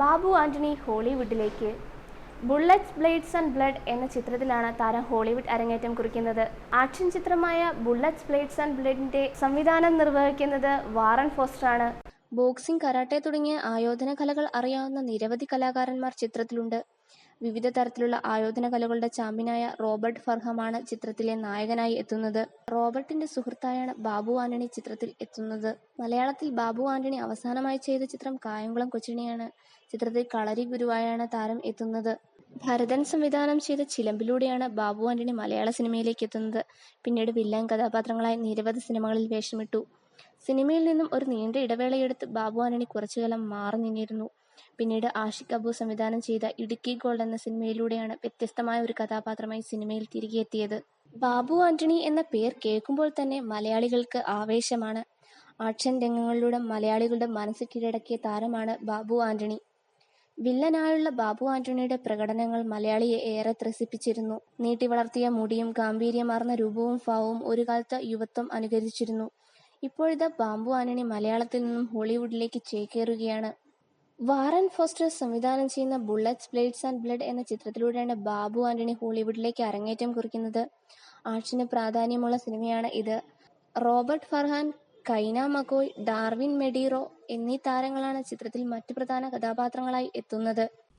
ബാബു ആന്റണി ഹോളിവുഡിലേക്ക്. Bullets blades and blood എന്ന ചിത്രത്തിലാണ് താരം ഹോളിവുഡ് അരങ്ങേറ്റം കുറിക്കുന്നത്. ആക്ഷൻ ചിത്രമായ ബുള്ളറ്റ്സ് ബ്ലേഡ്സ് ആൻഡ് ബ്ലഡിന്റെ സംവിധാനം നിർവഹിക്കുന്നത് വാറൻ ഫോസ്റ്ററാണ്. ബോക്സിംഗ് കരാട്ടെ തുടങ്ങിയ ആയോധന കലകൾ അറിയാവുന്ന നിരവധി കലാകാരന്മാർ ചിത്രത്തിലുണ്ട്. വിവിധ തരത്തിലുള്ള ആയോധന കലകളുടെ ചാമ്പ്യനായ റോബർട്ട് ഫർഹമാണ് ചിത്രത്തിലെ നായകനായി എത്തുന്നത്. റോബർട്ടിന്റെ സുഹൃത്തായാണ് ബാബു ആന്റണി ചിത്രത്തിൽ എത്തുന്നത്. മലയാളത്തിൽ ബാബു ആന്റണി അവസാനമായി ചെയ്ത ചിത്രം കായംകുളം കൊച്ചിണിയാണ്. ചിത്രത്തിൽ കളരി ഗുരുവായാണ് താരം എത്തുന്നത്. ഭരതൻ സംവിധാനം ചെയ്ത ചിലമ്പിലൂടെയാണ് ബാബു ആന്റണി മലയാള സിനിമയിലേക്ക് എത്തുന്നത്. പിന്നീട് വില്ലൻ കഥാപാത്രങ്ങളായി നിരവധി സിനിമകളിൽ വേഷമിട്ടു. സിനിമയിൽ നിന്നും ഒരു നീണ്ട ഇടവേളയെടുത്ത് ബാബു ആന്റണി കുറച്ചുകാലം മാറി നിന്നിരുന്നു പിന്നീട് ആഷിഖ് അബു സംവിധാനം ചെയ്ത ഇടുക്കി ഗോൾഡ് എന്ന സിനിമയിലൂടെയാണ് വ്യത്യസ്തമായ ഒരു കഥാപാത്രമായി സിനിമയിൽ തിരികെയെത്തിയത് ബാബു ആന്റണി എന്ന പേർ കേൾക്കുമ്പോൾ തന്നെ മലയാളികൾക്ക് ആവേശമാണ്. ആക്ഷൻ രംഗങ്ങളിലൂടെ മലയാളികളുടെ മനസ്സ് കീഴടക്കിയ താരമാണ് ബാബു ആന്റണി. വില്ലനായുള്ള ബാബു ആന്റണിയുടെ പ്രകടനങ്ങൾ മലയാളിയെ ഏറെ ത്രസിപ്പിച്ചിരുന്നു. നീട്ടി വളർത്തിയ മുടിയും ഗാംഭീര്യമാർന്ന രൂപവും ഭാവവും ഒരു കാലത്ത് യുവത്വം അനുകരിച്ചിരുന്നു. ഇപ്പോഴിതാ ബാബു ആന്റണി മലയാളത്തിൽ നിന്നും ഹോളിവുഡിലേക്ക് ചേക്കേറുകയാണ്. വാറൻ ഫോസ്റ്റർ സംവിധാനം ചെയ്യുന്ന ബുള്ളറ്റ്സ് ബ്ലേഡ്സ് ആൻഡ് ബ്ലഡ് എന്ന ചിത്രത്തിലൂടെയാണ് ബാബു ആന്റണി ഹോളിവുഡിലേക്ക് അരങ്ങേറ്റം കുറിക്കുന്നത്. ആക്ഷന് പ്രാധാന്യമുള്ള സിനിമയാണ് ഇത്. Robert Farhan Kaina McCoy Darwin Medeiro എന്നീ താരങ്ങളാണ് ചിത്രത്തിൽ മറ്റു പ്രധാന കഥാപാത്രങ്ങളായി എത്തുന്നത്.